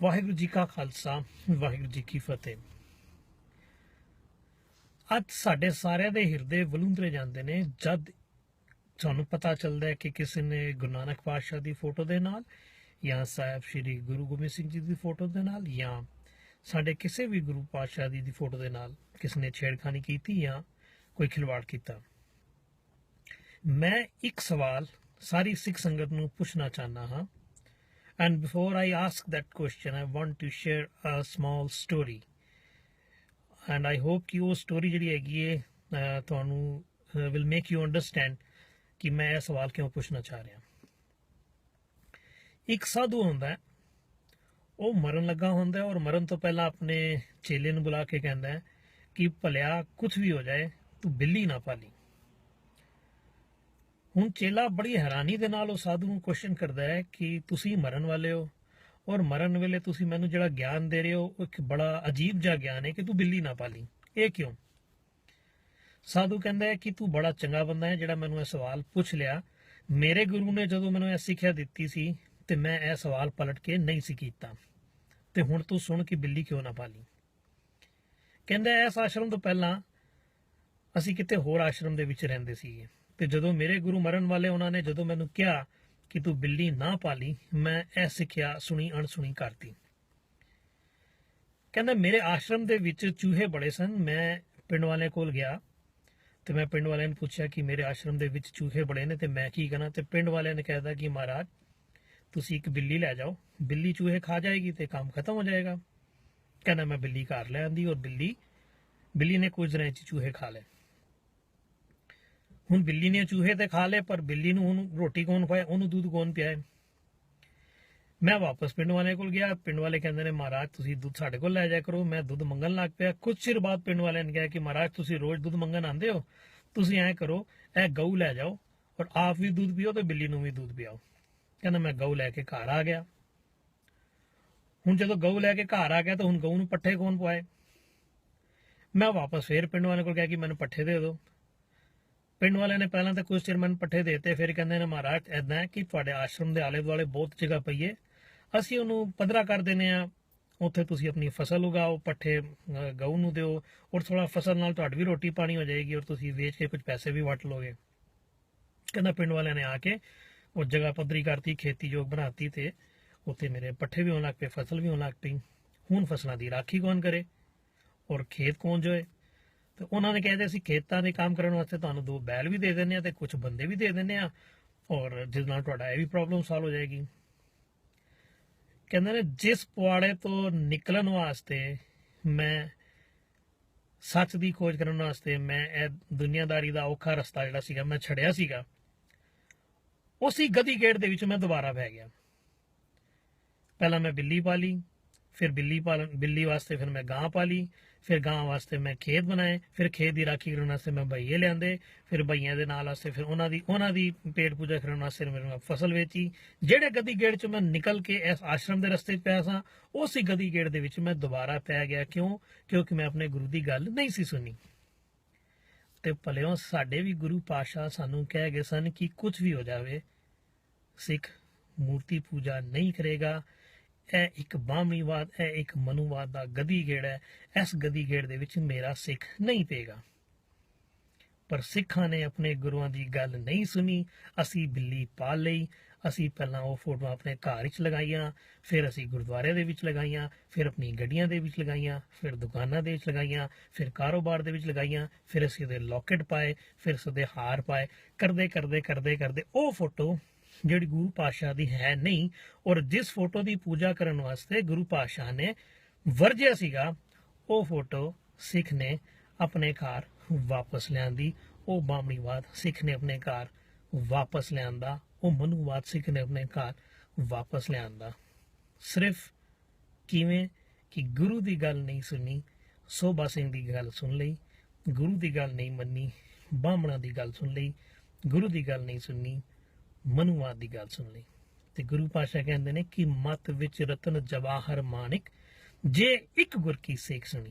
ਵਾਹਿਗੁਰੂ ਜੀ ਕਾ ਖਾਲਸਾ, ਵਾਹਿਗੁਰੂ ਜੀ ਕੀ ਫਤਿਹ। ਅੱਜ ਸਾਡੇ ਸਾਰਿਆਂ ਦੇ ਹਿਰਦੇ ਵਲੂੰਦਰੇ ਜਾਂਦੇ ਨੇ, ਜਦ ਤੁਹਾਨੂੰ ਪਤਾ ਚੱਲਦਾ ਹੈ ਕਿ ਕਿਸੇ ਨੇ ਗੁਰੂ ਨਾਨਕ ਪਾਤਸ਼ਾਹ ਦੀ ਫੋਟੋ ਦੇ ਨਾਲ ਜਾਂ ਸਾਹਿਬ ਸ੍ਰੀ ਗੁਰੂ ਗੋਬਿੰਦ ਸਿੰਘ ਜੀ ਦੀ ਫੋਟੋ ਦੇ ਨਾਲ ਜਾਂ ਸਾਡੇ ਕਿਸੇ ਵੀ ਗੁਰੂ ਪਾਤਸ਼ਾਹ ਦੀ ਦੀ ਫੋਟੋ ਦੇ ਨਾਲ ਕਿਸ ਨੇ ਛੇੜਖਾਨੀ ਕੀਤੀ ਜਾਂ ਕੋਈ ਖਿਲਵਾੜ ਕੀਤਾ। ਮੈਂ ਇੱਕ ਸਵਾਲ ਸਾਰੀ ਸਿੱਖ ਸੰਗਤ ਨੂੰ ਪੁੱਛਣਾ ਚਾਹਨਾ ਹਾਂ। And before I ask that question, I want to share a small story. And I hope ਕਿ ਉਹ ਸਟੋਰੀ ਜਿਹੜੀ ਹੈਗੀ ਹੈ ਤੁਹਾਨੂੰ ਵਿਲ ਮੇਕ ਯੂ ਅੰਡਰਸਟੈਂਡ ਕਿ ਮੈਂ ਇਹ ਸਵਾਲ ਕਿਉਂ ਪੁੱਛਣਾ ਚਾਹ ਰਿਹਾ ਇੱਕ ਸਾਧੂ ਹੁੰਦਾ ਉਹ ਮਰਨ ਲੱਗਾ ਹੁੰਦਾ ਔਰ ਮਰਨ ਤੋਂ ਪਹਿਲਾਂ ਆਪਣੇ ਚੇਲੇ ਨੂੰ ਬੁਲਾ ਕੇ ਕਹਿੰਦਾ ਕਿ ਭਲਿਆ ਕੁਝ ਵੀ ਹੋ ਜਾਏ ਤੂੰ ਬਿੱਲੀ ਨਾ ਪਾਲੀ ਹੁਣ ਚੇਲਾ ਬੜੀ ਹੈਰਾਨੀ ਦੇ ਨਾਲ ਉਹ ਸਾਧੂ ਨੂੰ ਕੁਐਸਚਨ ਕਰਦਾ ਹੈ ਕਿ ਤੁਸੀਂ ਮਰਨ ਵਾਲੇ ਹੋ ਔਰ ਮਰਨ ਵੇਲੇ ਤੁਸੀਂ ਮੈਨੂੰ ਜਿਹੜਾ ਗਿਆਨ ਦੇ ਰਹੇ ਹੋ, ਉਹ ਇੱਕ ਬੜਾ ਅਜੀਬ ਜਿਹਾ ਗਿਆਨ ਹੈ ਕਿ ਤੂੰ ਬਿੱਲੀ ਨਾ ਪਾਲੀ। ਇਹ ਕਿਉਂ? ਸਾਧੂ ਕਹਿੰਦਾ ਹੈ ਕਿ ਤੂੰ ਬੜਾ ਚੰਗਾ ਬੰਦਾ ਹੈ ਜਿਹੜਾ ਮੈਨੂੰ ਇਹ ਸਵਾਲ ਪੁੱਛ ਲਿਆ। ਮੇਰੇ ਗੁਰੂ ਨੇ ਜਦੋਂ ਮੈਨੂੰ ਇਹ ਸਿੱਖਿਆ ਦਿੱਤੀ ਸੀ ਤੇ ਮੈਂ ਇਹ ਸਵਾਲ ਪਲਟ ਕੇ ਨਹੀਂ ਸੀ ਕੀਤਾ। ਤੇ ਹੁਣ ਤੂੰ ਸੁਣ ਕਿ ਬਿੱਲੀ ਕਿਉਂ ਨਾ ਪਾਲੀ। ਕਹਿੰਦਾ ਇਸ ਆਸ਼ਰਮ ਤੋਂ ਪਹਿਲਾਂ ਅਸੀਂ ਕਿਤੇ ਹੋਰ ਆਸ਼ਰਮ ਦੇ ਵਿੱਚ ਰਹਿੰਦੇ ਸੀਗੇ। ਤੇ ਜਦੋਂ ਮੇਰੇ ਗੁਰੂ ਮਰਨ ਵਾਲੇ ਉਹਨਾਂ ਨੇ ਜਦੋਂ ਮੈਨੂੰ ਕਿਹਾ ਕਿ ਤੂੰ ਬਿੱਲੀ ਨਾ ਪਾਲੀ, ਮੈਂ ਇਹ ਸਿੱਖਿਆ ਸੁਣੀ, ਅਣਸੁਣੀ ਕਰਤੀ। ਕਹਿੰਦਾ, ਮੇਰੇ ਆਸ਼ਰਮ ਦੇ ਵਿੱਚ ਚੂਹੇ ਬੜੇ ਸਨ। ਮੈਂ ਪਿੰਡ ਵਾਲੇ ਕੋਲ ਗਿਆ ਤੇ ਮੈਂ ਪਿੰਡ ਵਾਲਿਆਂ ਨੂੰ ਪੁੱਛਿਆ ਕਿ ਮੇਰੇ ਆਸ਼ਰਮ ਦੇ ਵਿੱਚ ਚੂਹੇ ਬੜੇ ਨੇ ਤੇ ਮੈਂ ਕੀ ਕਰਾਂ? ਤੇ ਪਿੰਡ ਵਾਲਿਆਂ ਨੇ ਕਹਿਦਾ ਕਿ, ਮਹਾਰਾਜ, ਤੁਸੀਂ ਇੱਕ ਬਿੱਲੀ ਲੈ ਜਾਓ। ਬਿੱਲੀ ਚੂਹੇ ਖਾ ਜਾਏਗੀ ਤੇ ਕੰਮ ਖਤਮ ਹੋ ਜਾਏਗਾ। ਕਹਿੰਦਾ, ਮੈਂ ਬਿੱਲੀ ਘਰ ਲੈ ਆਂਦੀ ਔਰ ਬਿੱਲੀ ਬਿੱਲੀ ਨੇ ਕੁਝ ਦਿਨਾਂ ਚ ਚੂਹੇ ਖਾ ਲਏ। ਹੁਣ ਬਿੱਲੀ ਨੇ ਚੂਹੇ ਤੇ ਖਾ ਲਏ, ਪਰ ਬਿੱਲੀ ਨੂੰ ਹੁਣ ਰੋਟੀ ਕੌਣ ਖਵਾਏ ਉਹਨੂੰ ਦੁੱਧ ਕੌਣ ਪਿਆਏ ਮੈਂ ਵਾਪਸ ਪਿੰਡ ਵਾਲੇ ਕੋਲ ਗਿਆ। ਪਿੰਡ ਵਾਲੇ ਕਹਿੰਦੇ ਨੇ, ਮਹਾਰਾਜ, ਤੁਸੀਂ ਦੁੱਧ ਸਾਡੇ ਕੋਲ ਲੈ ਜਾਇਆ ਕਰੋ। ਮੈਂ ਦੁੱਧ ਮੰਗਣ ਲੱਗ ਪਿਆ। ਕੁਝ ਚਿਰ ਬਾਅਦ ਪਿੰਡ ਵਾਲਿਆਂ ਨੇ ਕਿਹਾ ਕਿ, ਮਹਾਰਾਜ, ਤੁਸੀਂ ਰੋਜ਼ ਦੁੱਧ ਮੰਗਣ ਆਉਂਦੇ ਹੋ। ਤੁਸੀਂ ਐਂ ਕਰੋ, ਇਹ ਗਊ ਲੈ ਜਾਓ ਔਰ ਆਪ ਵੀ ਦੁੱਧ ਪੀਓ ਤੇ ਬਿੱਲੀ ਨੂੰ ਵੀ ਦੁੱਧ ਪਿਆਓ। ਕਹਿੰਦਾ, ਮੈਂ ਗਊ ਲੈ ਕੇ ਘਰ ਆ ਗਿਆ। ਹੁਣ ਜਦੋਂ ਗਊ ਲੈ ਕੇ ਘਰ ਆ ਗਿਆ ਤਾਂ ਹੁਣ ਗਊ ਨੂੰ ਪੱਠੇ ਕੌਣ ਪਵਾਏ ਮੈਂ ਵਾਪਸ ਫੇਰ ਪਿੰਡ ਵਾਲਿਆਂ ਕੋਲ ਗਿਆ ਕਿ, ਮੈਨੂੰ ਪੱਠੇ ਦੇ ਦਿਓ। ਪਿੰਡ ਵਾਲਿਆਂ ਨੇ ਪਹਿਲਾਂ ਤਾਂ ਕੁਝ ਚਿਰ ਮੈਨੂੰ ਪੱਠੇ ਦੇਤੇ, ਫਿਰ ਕਹਿੰਦੇ ਨੇ ਮਹਾਰਾਜ ਐਦਾਂ ਕਿ ਤੁਹਾਡੇ ਆਸ਼ਰਮ ਦੇ ਆਲੇ ਦੁਆਲੇ ਬਹੁਤ ਜਗ੍ਹਾ ਪਈ ਹੈ ਅਸੀਂ ਉਹਨੂੰ ਪੱਧਰਾ ਕਰ ਦਿੰਨੇ ਆ ਉੱਥੇ ਤੁਸੀਂ ਆਪਣੀ ਫਸਲ ਉਗਾਓ, ਪੱਠੇ ਗਊ ਨੂੰ ਦਿਓ ਔਰ ਥੋੜਾ ਫਸਲ ਨਾਲ ਤੁਹਾਡੀ ਵੀ ਰੋਟੀ ਪਾਣੀ ਹੋ ਜਾਏਗੀ ਔਰ ਤੁਸੀਂ ਵੇਚ ਕੇ ਕੁਝ ਪੈਸੇ ਵੀ ਵਟ ਲਓਗੇ। ਕਹਿੰਦਾ ਪਿੰਡ ਵਾਲਿਆਂ ਨੇ ਆ ਕੇ ਉਹ ਜਗ੍ਹਾ ਪੱਧਰੀ ਕਰਤੀ, ਖੇਤੀਯੋਗ ਬਣਾਤੀ ਤੇ ਉੱਥੇ ਮੇਰੇ ਪੱਠੇ ਵੀ ਹੋਣ ਲੱਗ ਪਏ, ਫਸਲ ਵੀ ਹੋਣ ਲੱਗ ਪਈ। ਹੁਣ ਫਸਲਾਂ ਦੀ ਰਾਖੀ ਕੌਣ ਕਰੇ? ਔਰ ਖੇਤ ਕੌਣ ਜੋਏ? ਤੇ ਉਹਨਾਂ ਨੇ ਕਹਿੰਦੇ ਅਸੀਂ ਖੇਤਾਂ ਦੇ ਕੰਮ ਕਰਨ ਵਾਸਤੇ ਤੁਹਾਨੂੰ ਦੋ ਬੈਲ ਵੀ ਦੇ ਦਿੰਨੇ ਆ ਤੇ ਕੁਝ ਬੰਦੇ ਵੀ ਦੇ ਦਿੰਨੇ ਆ ਔਰ ਜਿਸ ਨਾਲ ਤੁਹਾਡਾ ਇਹ ਵੀ ਪ੍ਰੋਬਲਮ ਸੋਲਵ ਹੋ ਜਾਏਗੀ। ਕਹਿੰਦੇ ਨੇ, ਜਿਸ ਪੁਆੜੇ ਤੋਂ ਨਿਕਲਣ ਵਾਸਤੇ ਮੈਂ ਸੱਚ ਦੀ ਖੋਜ ਕਰਨ ਵਾਸਤੇ ਮੈਂ ਇਹ ਦੁਨੀਆਦਾਰੀ ਦਾ ਔਖਾ ਰਸਤਾ ਜਿਹੜਾ ਸੀਗਾ, ਮੈਂ ਛੜਿਆ ਸੀਗਾ, ਉਸੇ ਗਤੀ ਗੇੜ ਦੇ ਵਿੱਚ ਮੈਂ ਦੁਬਾਰਾ ਪੈ ਗਿਆ। ਪਹਿਲਾਂ ਮੈਂ ਬਿੱਲੀ ਪਾਲੀ ਫਿਰ ਬਿੱਲੀ ਪਾਲਣ, ਬਿੱਲੀ ਵਾਸਤੇ ਫਿਰ ਮੈਂ ਗਾਂ ਪਾਲੀ, ਫਿਰ ਗਾਂ ਵਾਸਤੇ ਮੈਂ ਖੇਤ ਬਣਾਏ, ਫਿਰ ਖੇਤ ਦੀ ਰਾਖੀ ਕਰਨ ਵਾਸਤੇ ਮੈਂ ਬਈਏ ਲਿਆਂਦੇ, ਫਿਰ ਬਈਆਂ ਦੇ ਨਾਲ ਵਾਸਤੇ ਫਿਰ ਉਹਨਾਂ ਦੀ ਉਹਨਾਂ ਦੀ ਪੇਟ ਪੂਜਾ ਕਰਨ ਵਾਸਤੇ ਫਿਰ ਮੈਂ ਫਸਲ ਵੇਚੀ। ਜਿਹੜੇ ਗਦੀ ਗੇੜ ਚ ਮੈਂ ਨਿਕਲ ਕੇ ਇਸ ਆਸ਼ਰਮ ਦੇ ਰਸਤੇ 'ਚ ਪਿਆ ਸਾਂ, ਉਸੇ ਗਦੀ ਗੇੜ ਦੇ ਵਿੱਚ ਮੈਂ ਦੁਬਾਰਾ ਪੈ ਗਿਆ। ਕਿਉਂ? ਕਿਉਂਕਿ ਮੈਂ ਆਪਣੇ ਗੁਰੂ ਦੀ ਗੱਲ ਨਹੀਂ ਸੀ ਸੁਣੀ। ਤੇ ਭਲਿਓ ਸਾਡੇ ਵੀ ਗੁਰੂ ਪਾਸ਼ਾ ਸਾਨੂੰ ਕਹਿ ਗਏ ਸਨ ਕਿ ਕੁਝ ਵੀ ਹੋ ਜਾਵੇ, ਸਿੱਖ ਮੂਰਤੀ ਪੂਜਾ ਨਹੀਂ ਕਰੇਗਾ। ਇਹ ਇੱਕ ਬਾਹਮੀਵਾਦ, ਇਹ ਇੱਕ ਮਨੂਵਾਦ ਦਾ ਗਦੀ ਗੇੜ ਹੈ। ਇਸ ਗਦੀ ਗੇੜ ਦੇ ਵਿੱਚ ਮੇਰਾ ਸਿੱਖ ਨਹੀਂ ਪਏਗਾ। ਪਰ ਸਿੱਖਾਂ ਨੇ ਆਪਣੇ ਗੁਰੂਆਂ ਦੀ ਗੱਲ ਨਹੀਂ ਸੁਣੀ। ਅਸੀਂ ਬਿੱਲੀ ਪਾਲ ਲਈ। ਅਸੀਂ ਪਹਿਲਾਂ ਉਹ ਫੋਟੋਆਂ ਆਪਣੇ ਘਰ ਵਿੱਚ ਲਗਾਈਆਂ। ਫਿਰ ਅਸੀਂ ਗੁਰਦੁਆਰੇ ਦੇ ਵਿੱਚ ਲਗਾਈਆਂ। ਫਿਰ ਆਪਣੀ ਗੱਡੀਆਂ ਦੇ ਵਿੱਚ ਲਗਾਈਆਂ। ਫਿਰ ਦੁਕਾਨਾਂ ਦੇ ਵਿੱਚ ਲਗਾਈਆਂ। ਫਿਰ ਕਾਰੋਬਾਰ ਦੇ ਵਿੱਚ ਲਗਾਈਆਂ। ਫਿਰ ਅਸੀਂ ਉਹਦੇ ਲੋਕਟ ਪਾਏ। ਫਿਰ ਉਸਦੇ ਹਾਰ ਪਾਏ। ਕਰਦੇ ਕਰਦੇ ਕਰਦੇ ਕਰਦੇ ਉਹ ਫੋਟੋ ਜਿਹੜੀ ਗੁਰੂ ਪਾਤਸ਼ਾਹ ਦੀ ਹੈ ਨਹੀਂ, ਔਰ ਜਿਸ ਫੋਟੋ ਦੀ ਪੂਜਾ ਕਰਨ ਵਾਸਤੇ ਗੁਰੂ ਪਾਤਸ਼ਾਹ ਨੇ ਵਰਜਿਆ ਸੀਗਾ, ਉਹ ਫੋਟੋ ਸਿੱਖ ਨੇ ਆਪਣੇ ਘਰ ਵਾਪਸ ਲਿਆਂਦੀ। ਉਹ ਬਾਮਣੀਵਾਦ ਸਿੱਖ ਨੇ ਆਪਣੇ ਘਰ ਵਾਪਸ ਲਿਆਂਦਾ। ਉਹ ਮਨੂਵਾਦ ਸਿੱਖ ਨੇ ਆਪਣੇ ਘਰ ਵਾਪਸ ਲਿਆਂਦਾ। ਸਿਰਫ ਕਿਵੇਂ ਕਿ ਗੁਰੂ ਦੀ ਗੱਲ ਨਹੀਂ ਸੁਣੀ, ਸੋਭਾ ਸਿੰਘ ਦੀ ਗੱਲ ਸੁਣ ਲਈ, ਗੁਰੂ ਦੀ ਗੱਲ ਨਹੀਂ ਮੰਨੀ, ਬਾਹਮਣਾ ਦੀ ਗੱਲ ਸੁਣ ਲਈ, ਗੁਰੂ ਦੀ ਗੱਲ ਨਹੀਂ ਸੁਣੀ ਮਨੁਵਾਦ ਦੀ ਗੱਲ ਸੁਣ ਲਈ। ਤੇ ਗੁਰੂ ਪਾਸ਼ਾ ਕਹਿੰਦੇ ਨੇ ਕਿ ਮਤ ਵਿੱਚ ਰਤਨ ਜਵਾਹਰ ਮਾਨਿਕ, ਜੇ ਇੱਕ ਗੁਰ ਕੀ ਸੇਖ ਸੁਣੀ